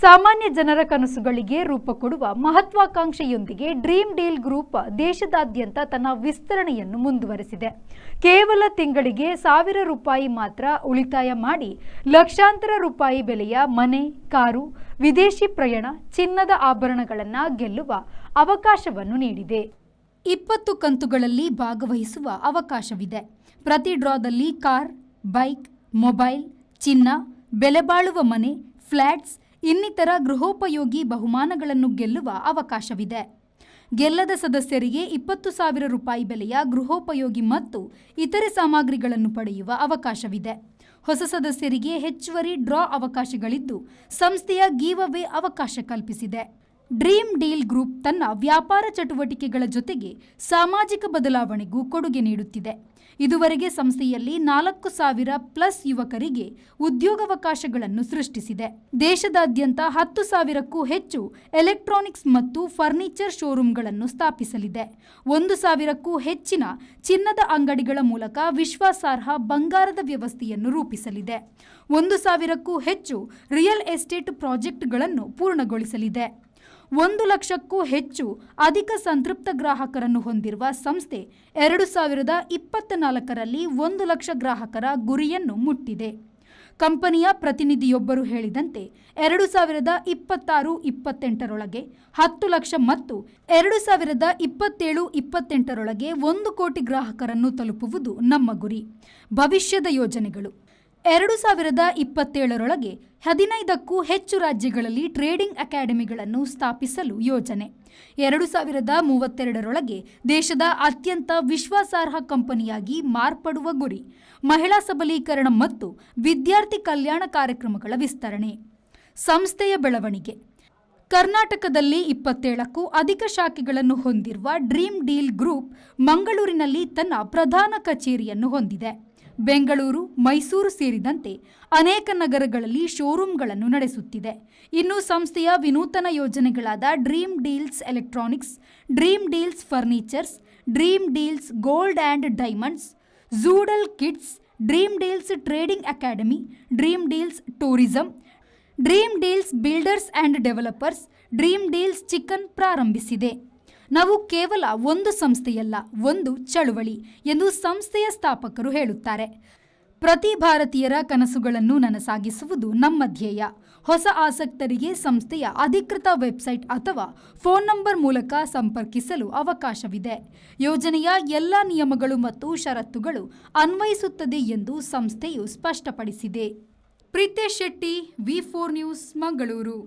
ಸಾಮಾನ್ಯ ಜನರ ಕನಸುಗಳಿಗೆ ರೂಪ ಕೊಡುವ ಮಹತ್ವಾಕಾಂಕ್ಷೆಯೊಂದಿಗೆ ಡ್ರೀಮ್ ಡೀಲ್ ಗ್ರೂಪ್ ದೇಶದಾದ್ಯಂತ ತನ್ನ ವಿಸ್ತರಣೆಯನ್ನು ಮುಂದುವರೆಸಿದೆ. ಕೇವಲ ತಿಂಗಳಿಗೆ ಸಾವಿರ ರೂಪಾಯಿ ಮಾತ್ರ ಉಳಿತಾಯ ಮಾಡಿ ಲಕ್ಷಾಂತರ ರೂಪಾಯಿ ಬೆಲೆಯ ಮನೆ, ಕಾರು, ವಿದೇಶಿ ಪ್ರಯಾಣ, ಚಿನ್ನದ ಆಭರಣಗಳನ್ನು ಗೆಲ್ಲುವ ಅವಕಾಶವನ್ನು ನೀಡಿದೆ. ಇಪ್ಪತ್ತು ಕಂತುಗಳಲ್ಲಿ ಭಾಗವಹಿಸುವ ಅವಕಾಶವಿದೆ. ಪ್ರತಿ ಡ್ರಾದಲ್ಲಿ ಕಾರ್, ಬೈಕ್, ಮೊಬೈಲ್, ಚಿನ್ನ ಬೆಲೆಬಾಳುವ ಮನೆ, ಫ್ಲ್ಯಾಟ್ಸ್ ಇನ್ನಿತರ ಗೃಹೋಪಯೋಗಿ ಬಹುಮಾನಗಳನ್ನು ಗೆಲ್ಲುವ ಅವಕಾಶವಿದೆ. ಗೆಲ್ಲದ ಸದಸ್ಯರಿಗೆ ಇಪ್ಪತ್ತು ಸಾವಿರ ರೂಪಾಯಿ ಬೆಲೆಯ ಗೃಹೋಪಯೋಗಿ ಮತ್ತು ಇತರೆ ಸಾಮಗ್ರಿಗಳನ್ನು ಪಡೆಯುವ ಅವಕಾಶವಿದೆ. ಹೊಸ ಸದಸ್ಯರಿಗೆ ಹೆಚ್ಚುವರಿ ಡ್ರಾ ಅವಕಾಶಗಳಿದ್ದು, ಸಂಸ್ಥೆಯ ಗೀವ್ ಅವೇ ಅವಕಾಶ ಕಲ್ಪಿಸಿದೆ. ಡ್ರೀಮ್ ಡೀಲ್ ಗ್ರೂಪ್ ತನ್ನ ವ್ಯಾಪಾರ ಚಟುವಟಿಕೆಗಳ ಜೊತೆಗೆ ಸಾಮಾಜಿಕ ಬದಲಾವಣೆಗೂ ಕೊಡುಗೆ ನೀಡುತ್ತಿದೆ. ಇದುವರೆಗೆ ಸಂಸ್ಥೆಯಲ್ಲಿ ನಾಲ್ಕು ಸಾವಿರ ಪ್ಲಸ್ ಯುವಕರಿಗೆ ಉದ್ಯೋಗಾವಕಾಶಗಳನ್ನು ಸೃಷ್ಟಿಸಿದೆ. ದೇಶದಾದ್ಯಂತ ಹತ್ತು ಸಾವಿರಕ್ಕೂ ಹೆಚ್ಚು ಎಲೆಕ್ಟ್ರಾನಿಕ್ಸ್ ಮತ್ತು ಫರ್ನಿಚರ್ ಶೋರೂಮ್ಗಳನ್ನು ಸ್ಥಾಪಿಸಲಿದೆ. ಒಂದು ಸಾವಿರಕ್ಕೂ ಹೆಚ್ಚಿನ ಚಿನ್ನದ ಅಂಗಡಿಗಳ ಮೂಲಕ ವಿಶ್ವಾಸಾರ್ಹ ಬಂಗಾರದ ವ್ಯವಸ್ಥೆಯನ್ನು ರೂಪಿಸಲಿದೆ. ಒಂದು ಸಾವಿರಕ್ಕೂ ಹೆಚ್ಚು ರಿಯಲ್ ಎಸ್ಟೇಟ್ ಪ್ರಾಜೆಕ್ಟ್ಗಳನ್ನು ಪೂರ್ಣಗೊಳಿಸಲಿದೆ. ಒಂದು ಲಕ್ಷಕ್ಕೂ ಹೆಚ್ಚು ಅಧಿಕ ಸಂತೃಪ್ತ ಗ್ರಾಹಕರನ್ನು ಹೊಂದಿರುವ ಸಂಸ್ಥೆ ಎರಡು ಸಾವಿರದ ಇಪ್ಪತ್ತ ನಾಲ್ಕರಲ್ಲಿ ಒಂದು ಲಕ್ಷ ಗ್ರಾಹಕರ ಗುರಿಯನ್ನು ಮುಟ್ಟಿದೆ. ಕಂಪನಿಯ ಪ್ರತಿನಿಧಿಯೊಬ್ಬರು ಹೇಳಿದಂತೆ, ಎರಡು ಸಾವಿರದ ಇಪ್ಪತ್ತಾರು ಇಪ್ಪತ್ತೆಂಟರೊಳಗೆ ಹತ್ತು ಲಕ್ಷ ಮತ್ತು ಎರಡು ಸಾವಿರದ ಇಪ್ಪತ್ತೇಳು ಇಪ್ಪತ್ತೆಂಟರೊಳಗೆ ಒಂದು ಕೋಟಿ ಗ್ರಾಹಕರನ್ನು ತಲುಪುವುದು ನಮ್ಮ ಗುರಿ. ಭವಿಷ್ಯದ ಯೋಜನೆಗಳು. ಎರಡು ಸಾವಿರದ ಇಪ್ಪತ್ತೇಳರೊಳಗೆ ಹದಿನೈದಕ್ಕೂ ಹೆಚ್ಚು ರಾಜ್ಯಗಳಲ್ಲಿ ಟ್ರೇಡಿಂಗ್ ಅಕಾಡೆಮಿಗಳನ್ನು ಸ್ಥಾಪಿಸಲು ಯೋಜನೆ. ಎರಡು ಸಾವಿರದ ಮೂವತ್ತೆರಡರೊಳಗೆ ದೇಶದ ಅತ್ಯಂತ ವಿಶ್ವಾಸಾರ್ಹ ಕಂಪನಿಯಾಗಿ ಮಾರ್ಪಡುವ ಗುರಿ, ಮಹಿಳಾ ಸಬಲೀಕರಣ ಮತ್ತು ವಿದ್ಯಾರ್ಥಿ ಕಲ್ಯಾಣ ಕಾರ್ಯಕ್ರಮಗಳ ವಿಸ್ತರಣೆ. ಸಂಸ್ಥೆಯ ಬೆಳವಣಿಗೆ. ಕರ್ನಾಟಕದಲ್ಲಿ ಇಪ್ಪತ್ತೇಳಕ್ಕೂ ಅಧಿಕ ಶಾಖೆಗಳನ್ನು ಹೊಂದಿರುವ ಡ್ರೀಮ್ ಡೀಲ್ ಗ್ರೂಪ್ ಮಂಗಳೂರಿನಲ್ಲಿ ತನ್ನ ಪ್ರಧಾನ ಕಚೇರಿಯನ್ನು ಹೊಂದಿದೆ. ಬೆಂಗಳೂರು, ಮೈಸೂರು ಸೇರಿದಂತೆ ಅನೇಕ ನಗರಗಳಲ್ಲಿ ಶೋರೂಮ್ಗಳನ್ನು ನಡೆಸುತ್ತಿದೆ. ಇನ್ನು ಸಂಸ್ಥೆಯ ವಿನೂತನ ಯೋಜನೆಗಳಾದ dream deals electronics, dream deals furnitures, dream deals gold and diamonds, Zoodle kids, dream deals trading academy, dream deals tourism, dream deals builders and developers, dream deals chicken ಪ್ರಾರಂಭಿಸಿದೆ. ನಾವು ಕೇವಲ ಒಂದು ಸಂಸ್ಥೆಯಲ್ಲ, ಒಂದು ಚಳುವಳಿ ಎಂದು ಸಂಸ್ಥೆಯ ಸ್ಥಾಪಕರು ಹೇಳುತ್ತಾರೆ. ಪ್ರತಿ ಭಾರತೀಯರ ಕನಸುಗಳನ್ನು ನನಸಾಗಿಸುವುದು ನಮ್ಮ ಧ್ಯೇಯ. ಹೊಸ ಆಸಕ್ತರಿಗೆ ಸಂಸ್ಥೆಯ ಅಧಿಕೃತ ವೆಬ್ಸೈಟ್ ಅಥವಾ ಫೋನ್ ನಂಬರ್ ಮೂಲಕ ಸಂಪರ್ಕಿಸಲು ಅವಕಾಶವಿದೆ. ಯೋಜನೆಯ ಎಲ್ಲ ನಿಯಮಗಳು ಮತ್ತು ಷರತ್ತುಗಳು ಅನ್ವಯಿಸುತ್ತದೆ ಎಂದು ಸಂಸ್ಥೆಯು ಸ್ಪಷ್ಟಪಡಿಸಿದೆ. Pritesh Shetty, V four news, Mangaluru.